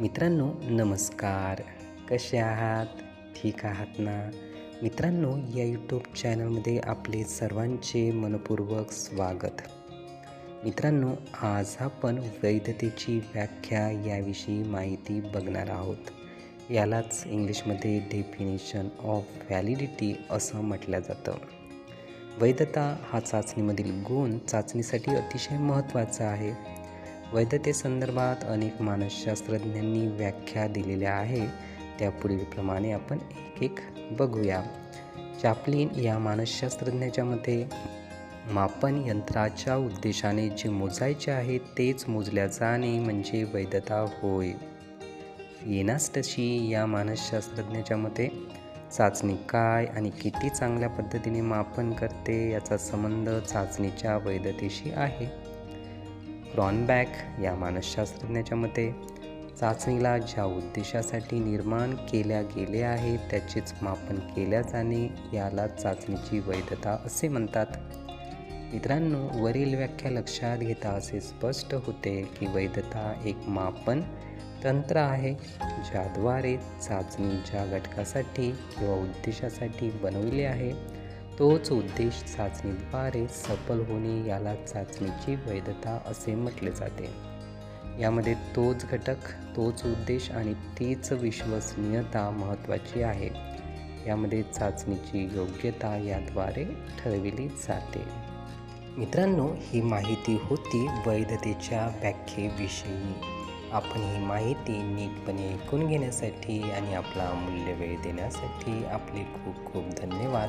मित्रांनो नमस्कार. कसे आहात? ठीक आहात ना? मित्रांनो या यूट्यूब चॅनलमध्ये आपले सर्वांचे मनपूर्वक स्वागत. मित्रांनो आज आपण वैधतेची व्याख्या याविषयी माहिती बघणार आहोत. यालाच इंग्लिशमध्ये डेफिनेशन ऑफ व्हॅलिडिटी असं म्हटलं जातं. वैधता हा चाचणीमधील गुण चाचणीसाठी अतिशय महत्त्वाचा आहे. वैधतेसंदर्भात अनेक मानसशास्त्रज्ञांनी व्याख्या दिलेल्या आहे त्या पुढीलप्रमाणे आपण एक एक बघूया. चॅपलिन या मानसशास्त्रज्ञाच्या मते मापन यंत्राच्या उद्देशाने जे मोजायचे आहे तेच मोजल्या जाणे म्हणजे वैधता होय. येनास्टशी या मानसशास्त्रज्ञाच्या मते चाचणी काय आणि किती चांगल्या पद्धतीने मापन करते याचा संबंध चाचणीच्या वैधतेशी आहे. क्रॉनबॅक या मानसशास्त्रज्ञाच्या मते चाचणीला ज्या उद्देशासाठी निर्माण केल्या गेले आहे त्याचेच मापन केल्या जाणे याला चाचणीची वैधता असे म्हणतात. मित्रांनो वरील व्याख्या लक्षात घेता असे स्पष्ट होते की वैधता एक मापन तंत्र आहे ज्याद्वारे चाचणी ज्या घटकासाठी किंवा उद्देशासाठी बनवली आहे तोच उद्देश चाचणीद्वारे सफल होणे याला चाचणीची वैधता असे म्हटले जाते. यामध्ये तोच घटक तोच उद्देश आणि तीच विश्वसनीयता महत्त्वाची आहे. यामध्ये चाचणीची योग्यता याद्वारे ठरविली जाते. मित्रांनो ही माहिती होती वैधतेच्या व्याख्येविषयी. आपण ही माहिती नीटपणे ऐकून घेण्यासाठी आणि आपला अमूल्य वेळ देण्यासाठी आपले खूप खूप धन्यवाद.